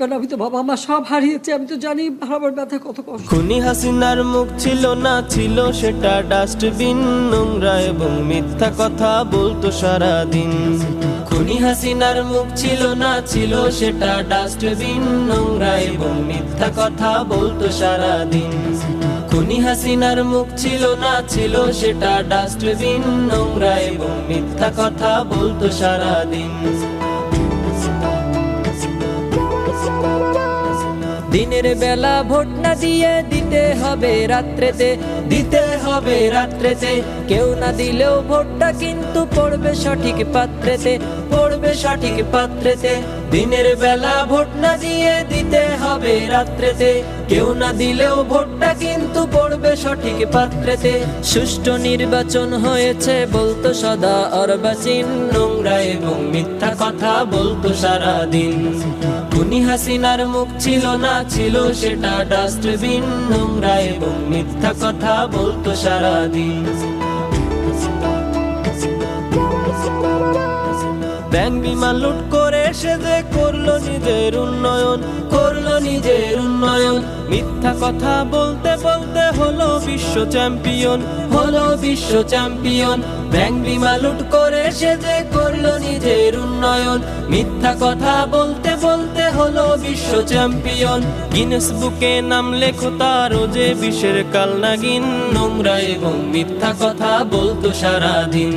কারণ আমি তো বাবা মা সব হারিয়েছি, আমি তো জানি হারাবার ব্যথা কত কষ্ট। খুনি হাসিনার মুখ ছিল না ছিল, সেটা ডাস্টবিন, নোংরা এবং মিথ্যা কথা বলতো সারা দিন খুনি হাসিনার মুখ ছিল না ছিল, সেটা ডাস্টবিন, নোংরা এবং মিথ্যা কথা বলতো সারা দিন খুনি হাসিনার মুখ ছিল না ছিল, সেটা ডাস্টবিন, নোংরা এবং মিথ্যা কথা বলতো সারা দিন দিনের বেলা ভোট না দিয়ে দিতে হবে রাত্রেতে, দিতে হবে রাত্রেতে। কেউ না দিলেও ভোটটা কিন্তু পড়বে সঠিক পাত্রেতে, পড়বে সঠিক পাত্রেতে। দিনের বেলা ভোট না দিয়ে দিতে হবে রাত্রেতে। কেউ না দিলেও ভোটটা কিন্তু পড়বে সঠিক পাত্রেতে। সুষ্ঠু নির্বাচন হয়েছে বলতো সদা অর্বাচীন, নোংরা এবং মিথ্যা কথা বলতো সারা দিন খুনি হাসিনার মুখ ছিল না ছিল সেটা ডাস্টবিন, নোংরা এবং মিথ্যা কথা বলতো সারা দিন ব্যাংক বিমা লুট করে সে যে করল নিজের উন্নয়ন, করল নিজের উন্নয়ন। মিথ্যা কথা বলতে বলতে হলো বিশ্ব চ্যাম্পিয়ন, হলো বিশ্ব চ্যাম্পিয়ন। ব্যাংক বিমা লুট করে সে যে করল নিজের উন্নয়ন। মিথ্যা কথা বলতে বলতে হলো বিশ্ব চ্যাম্পিয়ন। গিনেস বুকে নাম লেখো তারও যে বিশ্বের কালনাগিন নোংরা এবং মিথ্যা কথা বলতো সারাদিন।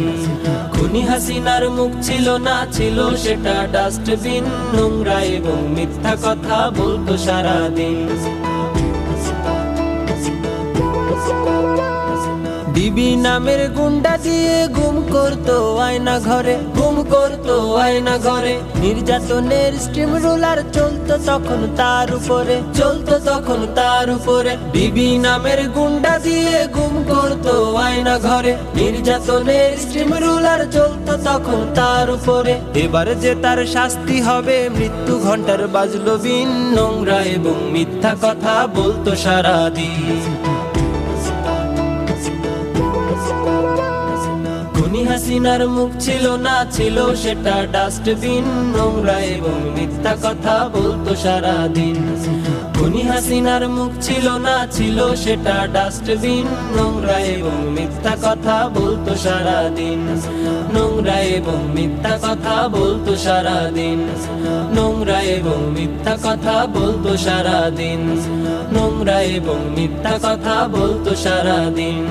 খুনি হাসিনার মুখ ছিল না ছিল সেটা ডাস্টবিন। নোংরা এবং মিথ্যা কথা বলতো সারাদিন। বিবি নামের গুন্ডা দিয়ে গুম করতো আয়না ঘরে, গুম করতো আয়না ঘরে। নির্যাতনের স্টিম রোলার চলতো তখন তার উপরে, চলতো তখন তার উপরে। বিবি নামের গুন্ডা দিয়ে গুম করতো আয়না ঘরে। নির্যাতনের স্টিম রোলার চলতো তখন তার উপরে। এবার যে তার শাস্তি হবে, মৃত্যু ঘণ্টার বাজলো বিন নোংরা এবং মিথ্যা কথা বলতো সারাদিন। হাসিনার মুখ ছিল না ছিল সেটা ডাস্টবিন, নোংরা এবং মিথ্যা কথা বলতো সারাদিন। খুনি হাসিনার মুখ ছিল না ছিল সেটা ডাস্টবিন, নোংরা এবং মিথ্যা কথা বলতো সারাদিন। নোংরা এবং মিথ্যা কথা বলতো সারাদিন। নোংরা এবং মিথ্যা কথা বলতো সারাদিন। নোংরা এবং মিথ্যা কথা বলতো সারাদিন।